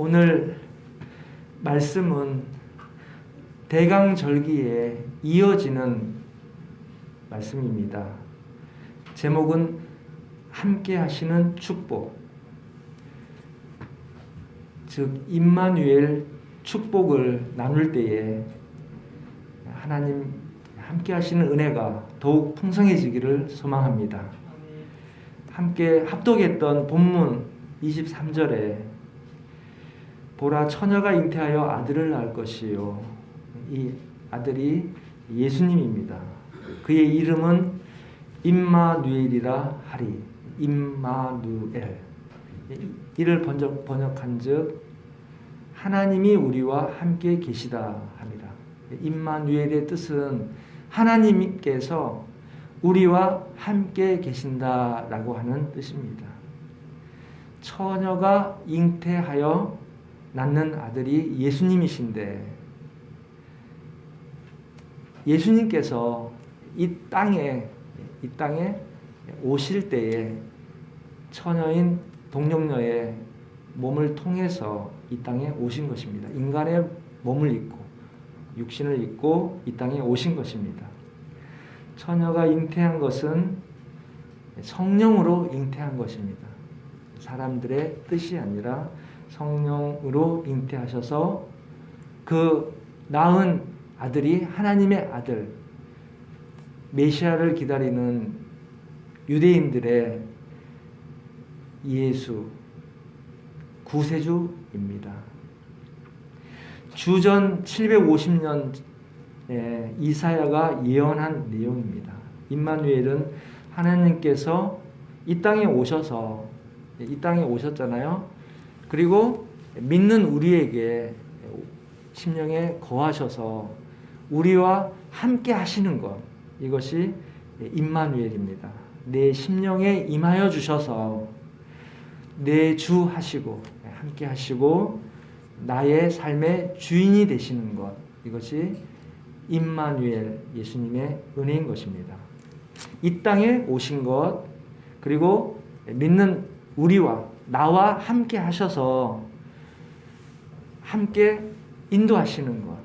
오늘 말씀은 대강절기에 이어지는 말씀입니다. 제목은 함께 하시는 축복. 즉 임마누엘 축복을 나눌 때에 하나님 함께 하시는 은혜가 더욱 풍성해지기를 소망합니다. 함께 합독했던 본문 23절에 보라 처녀가 잉태하여 아들을 낳을 것이요 이 아들이 예수님입니다. 그의 이름은 임마누엘이라 하리. 임마누엘. 이를 번역 번역한즉 하나님이 우리와 함께 계시다 합니다. 임마누엘의 뜻은 하나님께서 우리와 함께 계신다라고 하는 뜻입니다. 처녀가 잉태하여 낳는 아들이 예수님이신데 예수님께서 이 땅에 이 땅에 오실 때에 처녀인 동정녀의 몸을 통해서 이 땅에 오신 것입니다. 인간의 몸을 입고 육신을 입고 이 땅에 오신 것입니다. 처녀가 잉태한 것은 성령으로 잉태한 것입니다. 사람들의 뜻이 아니라 성령으로 잉태하셔서 그 낳은 아들이 하나님의 아들 메시아를 기다리는 유대인들의 예수 구세주입니다. 주전 750년 이사야가 예언한 내용입니다. 임마누엘은 하나님께서 이 땅에 오셔서 이 땅에 오셨잖아요. 그리고 믿는 우리에게 심령에 거하셔서 우리와 함께 하시는 것 이것이 임마누엘입니다. 내 심령에 임하여 주셔서 내 주 하시고 함께 하시고 나의 삶의 주인이 되시는 것 이것이 임마누엘 예수님의 은혜인 것입니다. 이 땅에 오신 것 그리고 믿는 우리와 나와 함께 하셔서 함께 인도하시는 것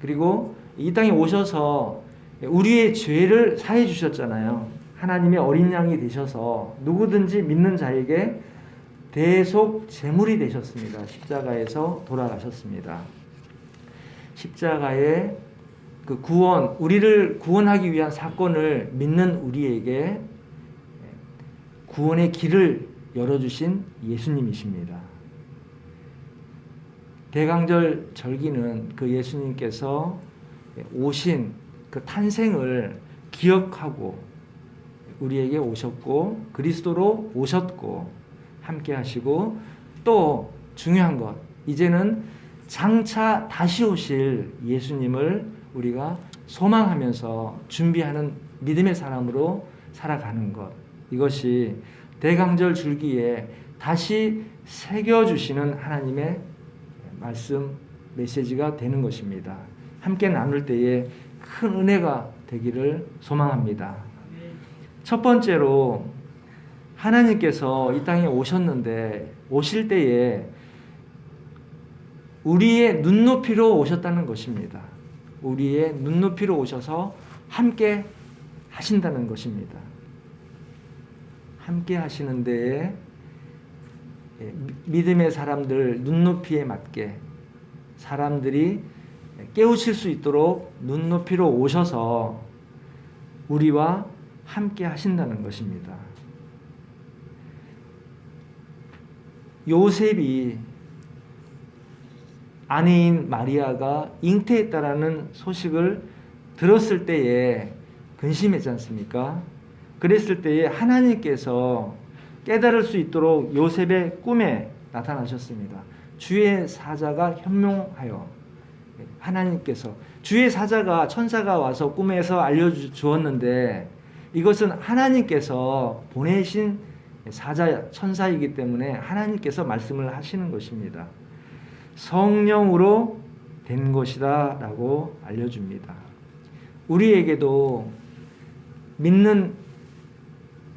그리고 이 땅에 오셔서 우리의 죄를 사해 주셨잖아요. 하나님의 어린 양이 되셔서 누구든지 믿는 자에게 대속 제물이 되셨습니다. 십자가에서 돌아가셨습니다. 십자가의 그 구원, 우리를 구원하기 위한 사건을 믿는 우리에게 구원의 길을 열어주신 예수님이십니다. 대강절 절기는 그 예수님께서 오신 그 탄생을 기억하고 우리에게 오셨고 그리스도로 오셨고 함께 하시고 또 중요한 것 이제는 장차 다시 오실 예수님을 우리가 소망하면서 준비하는 믿음의 사람으로 살아가는 것 이것이 대강절 줄기에 다시 새겨주시는 하나님의 말씀 메시지가 되는 것입니다. 함께 나눌 때에 큰 은혜가 되기를 소망합니다. 첫 번째로 하나님께서 이 땅에 오셨는데 오실 때에 우리의 눈높이로 오셨다는 것입니다. 우리의 눈높이로 오셔서 함께 하신다는 것입니다. 함께 하시는 데에 믿음의 사람들 눈높이에 맞게 사람들이 깨우칠 수 있도록 눈높이로 오셔서 우리와 함께 하신다는 것입니다. 요셉이 아내인 마리아가 잉태했다라는 소식을 들었을 때에 근심했지 않습니까? 그랬을 때에 하나님께서 깨달을 수 있도록 요셉의 꿈에 나타나셨습니다. 주의 사자가 현명하여 하나님께서 주의 사자가 천사가 와서 꿈에서 알려주었는데 이것은 하나님께서 보내신 사자 천사이기 때문에 하나님께서 말씀을 하시는 것입니다. 성령으로 된 것이다 라고 알려줍니다. 우리에게도 믿는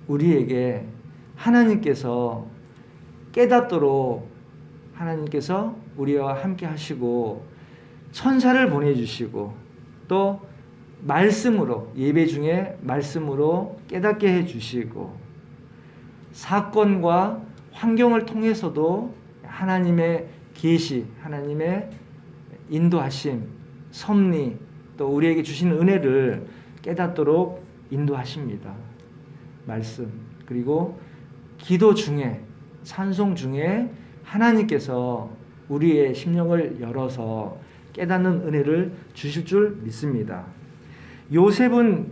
우리에게 하나님께서 깨닫도록 하나님께서 우리와 함께 하시고 천사를 보내주시고 또 말씀으로 예배 중에 말씀으로 깨닫게 해주시고 사건과 환경을 통해서도 하나님의 계시, 하나님의 인도하심, 섭리, 또 우리에게 주시는 은혜를 깨닫도록 인도하십니다. 말씀 그리고 기도 중에 찬송 중에 하나님께서 우리의 심령을 열어서 깨닫는 은혜를 주실 줄 믿습니다. 요셉은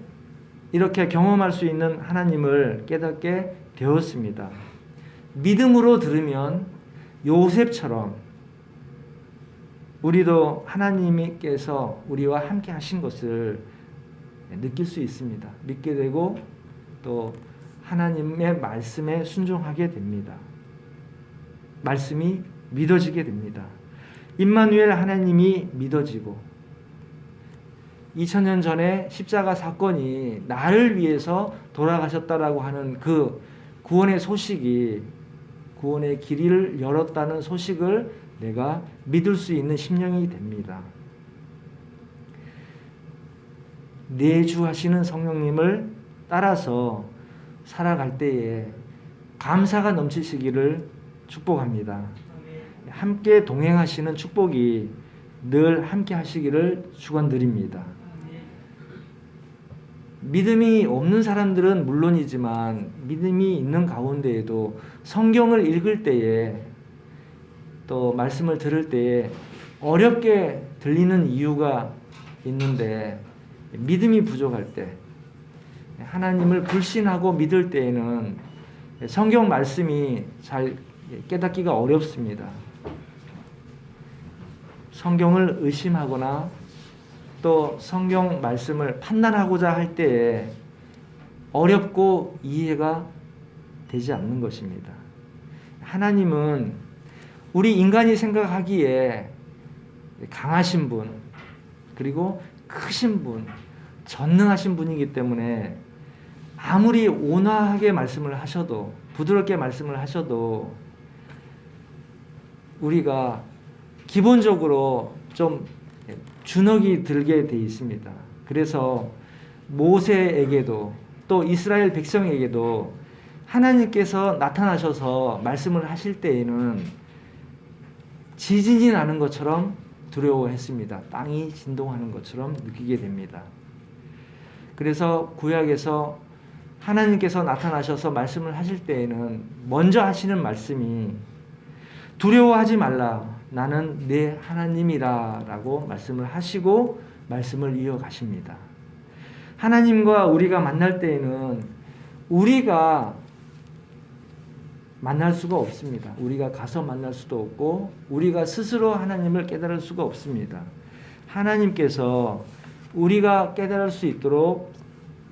이렇게 경험할 수 있는 하나님을 깨닫게 되었습니다. 믿음으로 들으면 요셉처럼 우리도 하나님께서 우리와 함께 하신 것을 느낄 수 있습니다. 믿게 되고 또 하나님의 말씀에 순종하게 됩니다. 말씀이 믿어지게 됩니다. 임마누엘 하나님이 믿어지고 2000년 전에 십자가 사건이 나를 위해서 돌아가셨다라고 하는 그 구원의 소식이 구원의 길을 열었다는 소식을 내가 믿을 수 있는 심령이 됩니다. 내주하시는 성령님을 따라서 살아갈 때에 감사가 넘치시기를 축복합니다. 함께 동행하시는 축복이 늘 함께 하시기를 축원드립니다. 믿음이 없는 사람들은 물론이지만 믿음이 있는 가운데에도 성경을 읽을 때에 또 말씀을 들을 때에 어렵게 들리는 이유가 있는데 믿음이 부족할 때 하나님을 불신하고 믿을 때에는 성경 말씀이 잘 깨닫기가 어렵습니다. 성경을 의심하거나 또 성경 말씀을 판단하고자 할 때에 어렵고 이해가 되지 않는 것입니다. 하나님은 우리 인간이 생각하기에 강하신 분, 그리고 크신 분, 전능하신 분이기 때문에 아무리 온화하게 말씀을 하셔도, 부드럽게 말씀을 하셔도 우리가 기본적으로 좀 주눅이 들게 돼 있습니다. 그래서 모세에게도 또 이스라엘 백성에게도 하나님께서 나타나셔서 말씀을 하실 때에는 지진이 나는 것처럼 두려워했습니다. 땅이 진동하는 것처럼 느끼게 됩니다. 그래서 구약에서 하나님께서 나타나셔서 말씀을 하실 때에는 먼저 하시는 말씀이 두려워하지 말라. 나는 내 하나님이라 라고 말씀을 하시고 말씀을 이어가십니다. 하나님과 우리가 만날 때에는 우리가 만날 수가 없습니다. 우리가 가서 만날 수도 없고 우리가 스스로 하나님을 깨달을 수가 없습니다. 하나님께서 우리가 깨달을 수 있도록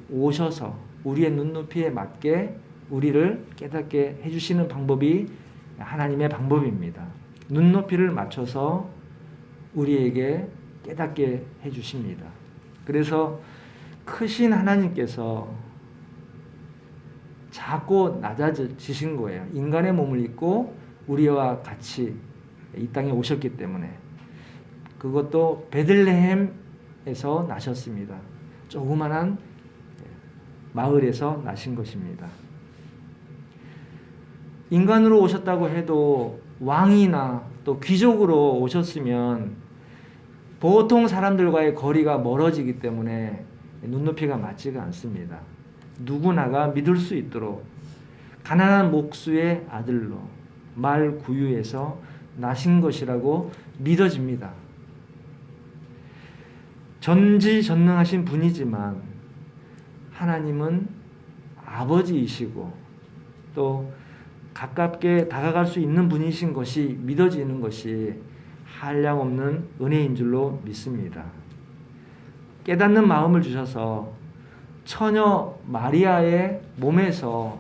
오셔서 우리의 눈높이에 맞게 우리를 깨닫게 해주시는 방법이 하나님의 방법입니다. 눈높이를 맞춰서 우리에게 깨닫게 해주십니다. 그래서 크신 하나님께서 작고 낮아지신 거예요. 인간의 몸을 입고 우리와 같이 이 땅에 오셨기 때문에 그것도 베들레헴에서 나셨습니다. 조그만한 마을에서 나신 것입니다. 인간으로 오셨다고 해도 왕이나 또 귀족으로 오셨으면 보통 사람들과의 거리가 멀어지기 때문에 눈높이가 맞지가 않습니다. 누구나가 믿을 수 있도록 가난한 목수의 아들로 말 구유에서 나신 것이라고 믿어집니다. 전지전능하신 분이지만 하나님은 아버지이시고 또 가깝게 다가갈 수 있는 분이신 것이 믿어지는 것이 한량없는 은혜인 줄로 믿습니다. 깨닫는 마음을 주셔서 처녀 마리아의 몸에서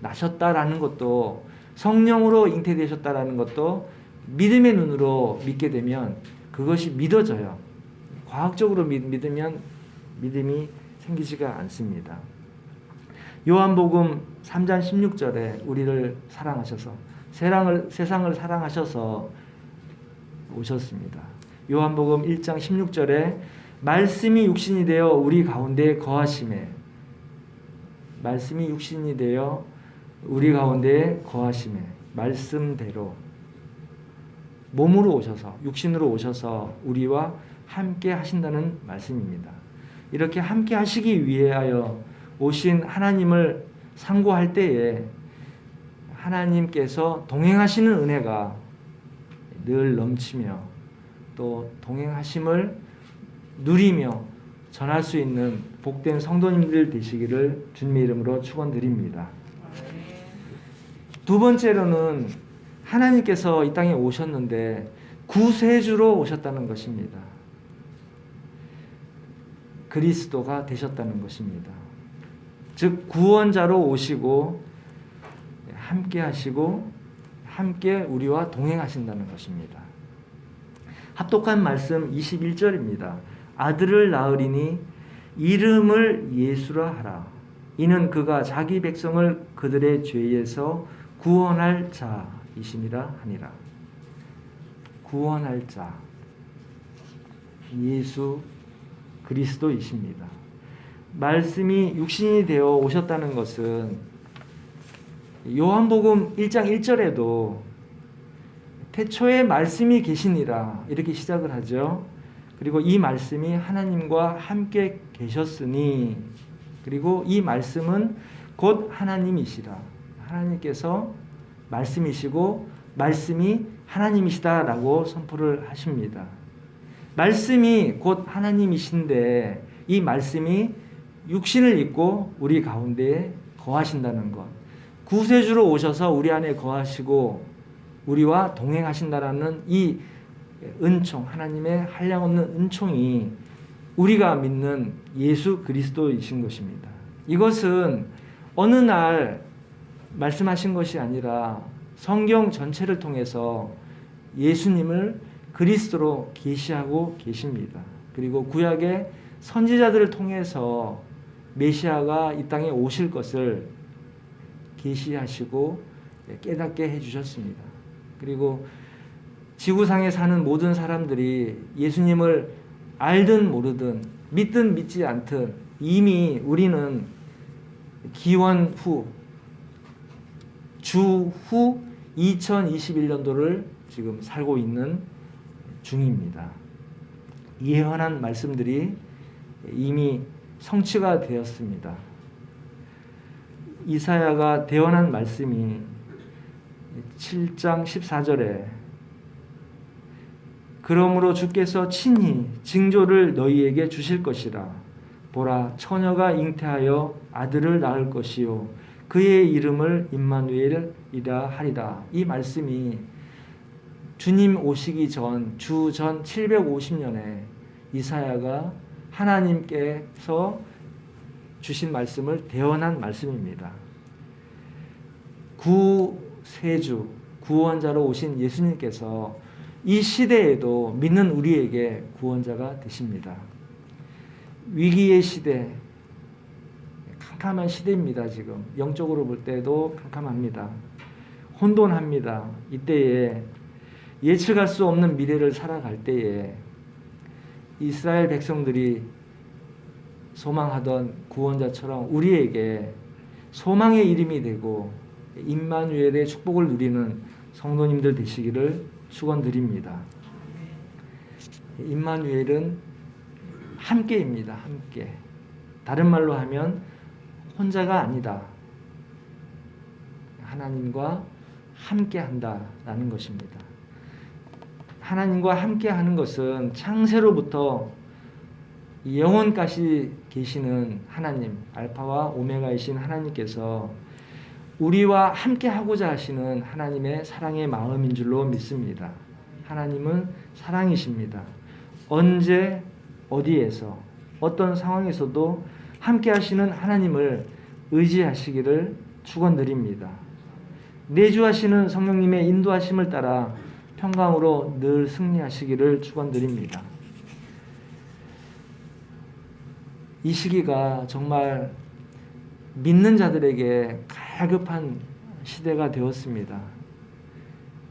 나셨다라는 것도 성령으로 잉태되셨다라는 것도 믿음의 눈으로 믿게 되면 그것이 믿어져요. 과학적으로 믿으면 믿음이 생기지가 않습니다. 요한복음 3장 16절에 우리를 사랑하셔서 세상을, 세상을 사랑하셔서 오셨습니다. 요한복음 1장 16절에 말씀이 육신이 되어 우리 가운데 거하심에 말씀이 육신이 되어 우리 가운데 거하심에 말씀대로 몸으로 오셔서 육신으로 오셔서 우리와 함께 하신다는 말씀입니다. 이렇게 함께 하시기 위하여 오신 하나님을 상고할 때에 하나님께서 동행하시는 은혜가 늘 넘치며 또 동행하심을 누리며 전할 수 있는 복된 성도님들 되시기를 주님의 이름으로 축원드립니다. 두 번째로는 하나님께서 이 땅에 오셨는데 구세주로 오셨다는 것입니다. 그리스도가 되셨다는 것입니다. 즉 구원자로 오시고 함께 하시고 함께 우리와 동행하신다는 것입니다. 합독한 말씀 21절입니다. 아들을 낳으리니 이름을 예수라 하라. 이는 그가 자기 백성을 그들의 죄에서 구원할 자이심이라 하니라. 구원할 자. 예수 그리스도이십니다. 말씀이 육신이 되어 오셨다는 것은 요한복음 1장 1절에도 태초에 말씀이 계시니라 이렇게 시작을 하죠. 그리고 이 말씀이 하나님과 함께 계셨으니 그리고 이 말씀은 곧 하나님이시라. 하나님께서 말씀이시고 말씀이 하나님이시다라고 선포를 하십니다. 말씀이 곧 하나님이신데 이 말씀이 육신을 입고 우리 가운데에 거하신다는 것. 구세주로 오셔서 우리 안에 거하시고 우리와 동행하신다라는 이 은총, 하나님의 한량없는 은총이 우리가 믿는 예수 그리스도이신 것입니다. 이것은 어느 날 말씀하신 것이 아니라 성경 전체를 통해서 예수님을 그리스도로 계시하고 계십니다. 그리고 구약의 선지자들을 통해서 메시아가 이 땅에 오실 것을 계시하시고 깨닫게 해 주셨습니다. 그리고 지구상에 사는 모든 사람들이 예수님을 알든 모르든 믿든 믿지 않든 이미 우리는 기원 후 주후 2021년도를 지금 살고 있는 중입니다. 예언한 말씀들이 이미 성취가 되었습니다. 이사야가 대언한 말씀이 7장 14절에 그러므로 주께서 친히 징조를 너희에게 주실 것이라 보라 처녀가 잉태하여 아들을 낳을 것이요 그의 이름을 임마누엘이라 하리라 이 말씀이 주님 오시기 전 주 전 750년에 이사야가 하나님께서 주신 말씀을 대언한 말씀입니다. 구세주 구원자로 오신 예수님께서 이 시대에도 믿는 우리에게 구원자가 되십니다. 위기의 시대, 캄캄한 시대입니다. 지금 영적으로 볼 때도 캄캄합니다. 혼돈합니다. 이때에 예측할 수 없는 미래를 살아갈 때에 이스라엘 백성들이 소망하던 구원자처럼 우리에게 소망의 이름이 되고 임마누엘의 축복을 누리는 성도님들 되시기를 축원드립니다. 임마누엘은 함께입니다. 함께. 다른 말로 하면 혼자가 아니다. 하나님과 함께 한다라는 것입니다. 하나님과 함께 하는 것은 창세로부터 영원까지 계시는 하나님, 알파와 오메가이신 하나님께서 우리와 함께 하고자 하시는 하나님의 사랑의 마음인 줄로 믿습니다. 하나님은 사랑이십니다. 언제 어디에서 어떤 상황에서도 함께 하시는 하나님을 의지하시기를 축원드립니다. 내주하시는 성령님의 인도하심을 따라 평강으로 늘 승리하시기를 축원드립니다. 이 시기가 정말 믿는 자들에게 갈급한 시대가 되었습니다.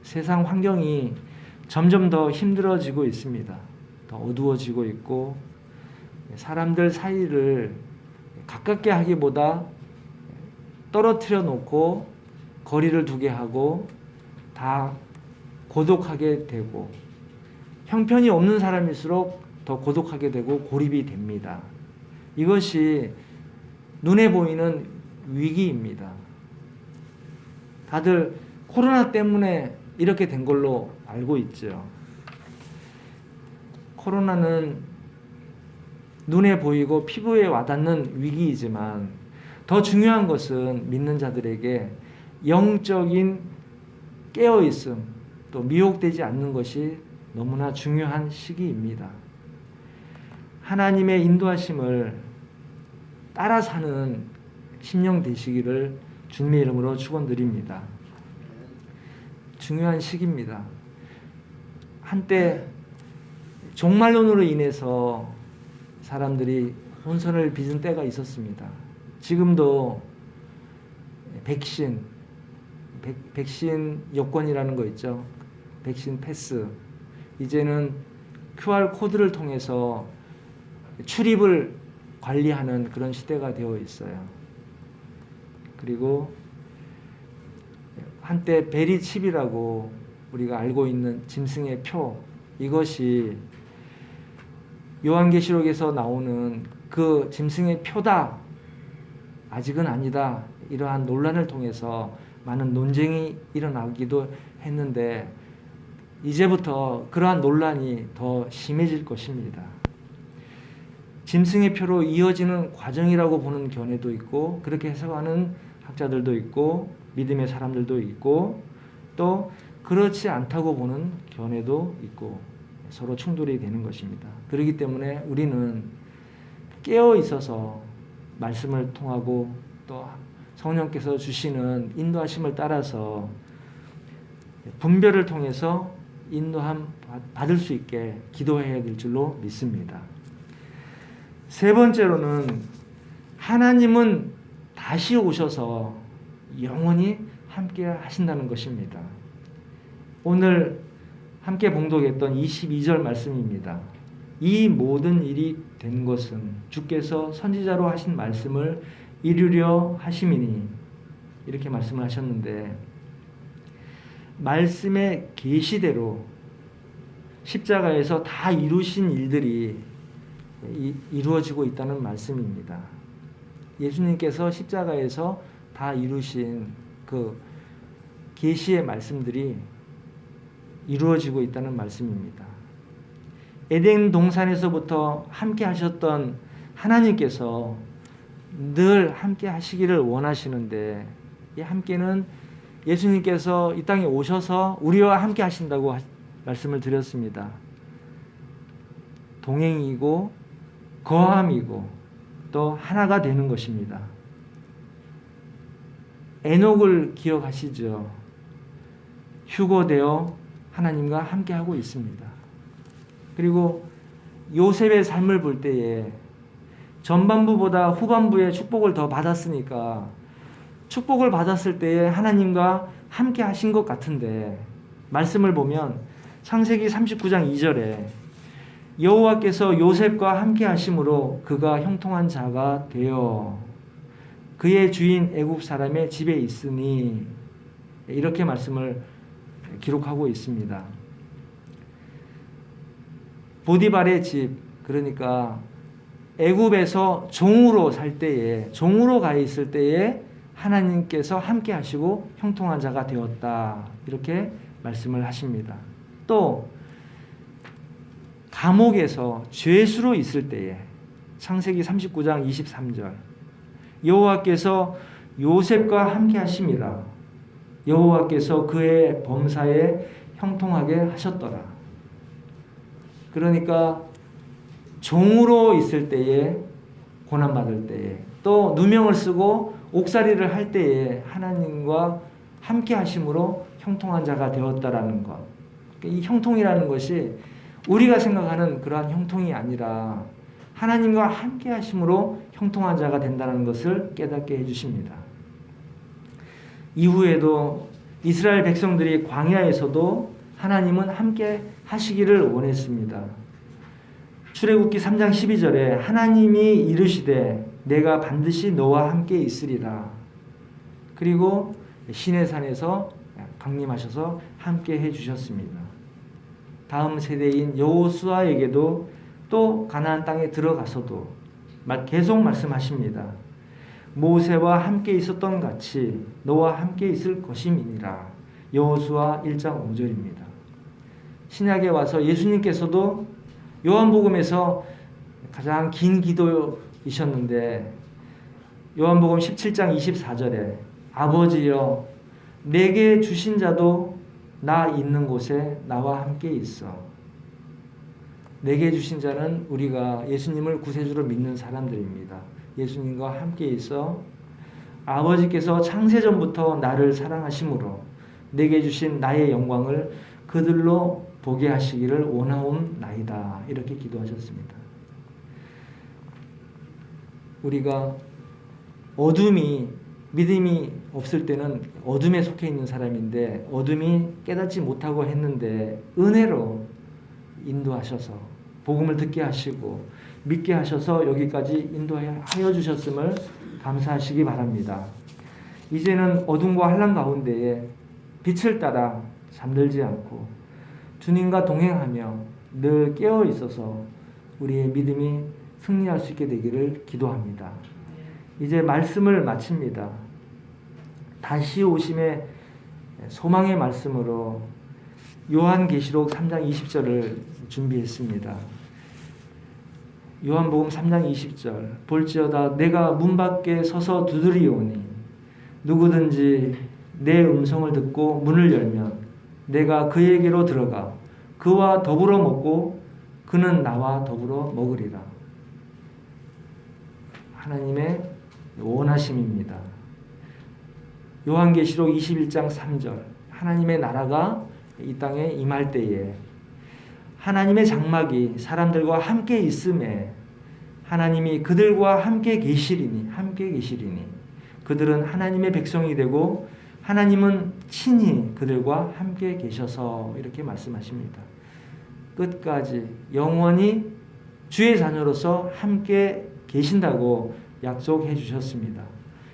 세상 환경이 점점 더 힘들어지고 있습니다. 더 어두워지고 있고 사람들 사이를 가깝게 하기보다 떨어뜨려 놓고 거리를 두게 하고 다 고독하게 되고 형편이 없는 사람일수록 더 고독하게 되고 고립이 됩니다. 이것이 눈에 보이는 위기입니다. 다들 코로나 때문에 이렇게 된 걸로 알고 있죠. 코로나는 눈에 보이고 피부에 와닿는 위기이지만 더 중요한 것은 믿는 자들에게 영적인 깨어 있음 또 미혹되지 않는 것이 너무나 중요한 시기입니다. 하나님의 인도하심을 따라 사는 심령 되시기를 주님의 이름으로 축원드립니다. 중요한 시기입니다. 한때 종말론으로 인해서 사람들이 혼선을 빚은 때가 있었습니다. 지금도 백신, 백, 백신 여권이라는 거 있죠. 백신 패스. 이제는 QR 코드를 통해서 출입을 관리하는 그런 시대가 되어 있어요. 그리고 한때 베리칩이라고 우리가 알고 있는 짐승의 표 이것이 요한계시록에서 나오는 그 짐승의 표다 아직은 아니다 이러한 논란을 통해서 많은 논쟁이 일어나기도 했는데 이제부터 그러한 논란이 더 심해질 것입니다. 짐승의 표로 이어지는 과정이라고 보는 견해도 있고 그렇게 해석하는 학자들도 있고 믿음의 사람들도 있고 또 그렇지 않다고 보는 견해도 있고 서로 충돌이 되는 것입니다. 그렇기 때문에 우리는 깨어 있어서 말씀을 통하고 또 성령께서 주시는 인도하심을 따라서 분별을 통해서 인도함 받을 수 있게 기도해야 될 줄로 믿습니다. 세 번째로는 하나님은 다시 오셔서 영원히 함께 하신다는 것입니다. 오늘 함께 봉독했던 22절 말씀입니다. 이 모든 일이 된 것은 주께서 선지자로 하신 말씀을 이루려 하심이니 이렇게 말씀을 하셨는데 말씀의 계시대로 십자가에서 다 이루신 일들이 이루어지고 있다는 말씀입니다. 예수님께서 십자가에서 다 이루신 그 계시의 말씀들이 이루어지고 있다는 말씀입니다. 에덴 동산에서부터 함께 하셨던 하나님께서 늘 함께 하시기를 원하시는데 이 함께는 예수님께서 이 땅에 오셔서 우리와 함께 하신다고 말씀을 드렸습니다. 동행이고 거함이고 또 하나가 되는 것입니다. 에녹을 기억하시죠? 휴거되어 하나님과 함께 하고 있습니다. 그리고 요셉의 삶을 볼 때에 전반부보다 후반부에 축복을 더 받았으니까 축복을 받았을 때에 하나님과 함께 하신 것 같은데 말씀을 보면 창세기 39장 2절에 여호와께서 요셉과 함께 하심으로 그가 형통한 자가 되어 그의 주인 애굽 사람의 집에 있으니 이렇게 말씀을 기록하고 있습니다. 보디발의 집 그러니까 애굽에서 종으로 살 때에 종으로 가 있을 때에 하나님께서 함께 하시고 형통한 자가 되었다. 이렇게 말씀을 하십니다. 또 감옥에서 죄수로 있을 때에 창세기 39장 23절 여호와께서 요셉과 함께 하심이라 여호와께서 그의 범사에 형통하게 하셨더라. 그러니까 종으로 있을 때에 고난 받을 때에 또 누명을 쓰고 옥살이를 할 때에 하나님과 함께 하심으로 형통한 자가 되었다라는 것. 이 형통이라는 것이 우리가 생각하는 그러한 형통이 아니라 하나님과 함께 하심으로 형통한 자가 된다는 것을 깨닫게 해 주십니다. 이후에도 이스라엘 백성들이 광야에서도 하나님은 함께 하시기를 원했습니다. 출애굽기 3장 12절에 하나님이 이르시되 내가 반드시 너와 함께 있으리라. 그리고 시내산에서 강림하셔서 함께 해 주셨습니다. 다음 세대인 여호수아에게도 또 가나안 땅에 들어가서도 말- 계속 말씀하십니다. 모세와 함께 있었던 같이 너와 함께 있을 것임이니라. 여호수아 1장 5절입니다. 신약에 와서 예수님께서도 요한복음에서 가장 긴 기도 이셨는데 요한복음 17장 24절에 아버지여 내게 주신 자도 나 있는 곳에 나와 함께 있어. 내게 주신 자는 우리가 예수님을 구세주로 믿는 사람들입니다. 예수님과 함께 있어 아버지께서 창세전부터 나를 사랑하심으로 내게 주신 나의 영광을 그들로 보게 하시기를 원하옵나이다. 이렇게 기도하셨습니다. 우리가 어둠이 믿음이 없을 때는 어둠에 속해 있는 사람인데 어둠이 깨닫지 못하고 했는데 은혜로 인도하셔서 복음을 듣게 하시고 믿게 하셔서 여기까지 인도하여 주셨음을 감사하시기 바랍니다. 이제는 어둠과 환란 가운데에 빛을 따라 잠들지 않고 주님과 동행하며 늘 깨어 있어서 우리의 믿음이 승리할 수 있게 되기를 기도합니다. 이제 말씀을 마칩니다. 다시 오심의 소망의 말씀으로 요한계시록 3장 20절을 준비했습니다. 요한복음 3장 20절 볼지어다 내가 문 밖에 서서 두드리오니 누구든지 내 음성을 듣고 문을 열면 내가 그에게로 들어가 그와 더불어 먹고 그는 나와 더불어 먹으리라. 하나님의 원하심입니다. 요한계시록 21장 3절 하나님의 나라가 이 땅에 임할 때에 하나님의 장막이 사람들과 함께 있음에 하나님이 그들과 함께 계시리니 함께 계시리니 그들은 하나님의 백성이 되고 하나님은 친히 그들과 함께 계셔서 이렇게 말씀하십니다. 끝까지 영원히 주의 자녀로서 함께 계신다고 약속해 주셨습니다.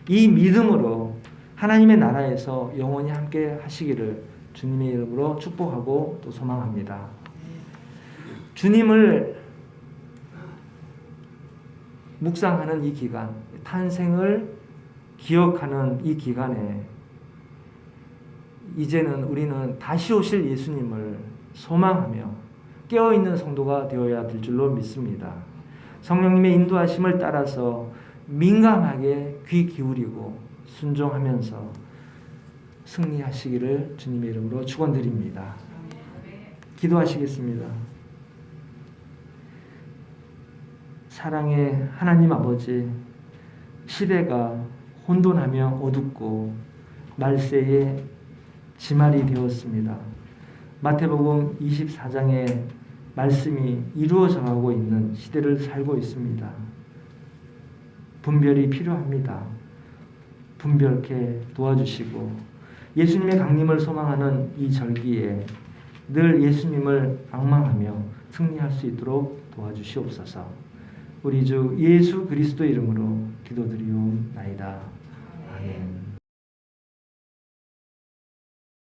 이 믿음으로 하나님의 나라에서 영원히 함께 하시기를 주님의 이름으로 축복하고 또 소망합니다. 주님을 묵상하는 이 기간, 탄생을 기억하는 이 기간에 이제는 우리는 다시 오실 예수님을 소망하며 깨어있는 성도가 되어야 될 줄로 믿습니다. 성령님의 인도하심을 따라서 민감하게 귀 기울이고 순종하면서 승리하시기를 주님의 이름으로 축원드립니다. 기도하시겠습니다. 사랑의 하나님 아버지, 시대가 혼돈하며 어둡고 말세의 지말이 되었습니다. 마태복음 24장의 말씀이 이루어져 가고 있는 시대를 살고 있습니다. 분별이 필요합니다. 분별케 도와주시고 예수님의 강림을 소망하는 이 절기에 늘 예수님을 악망하며 승리할 수 있도록 도와주시옵소서. 우리 주 예수 그리스도 이름으로 기도드리옵나이다. 아멘.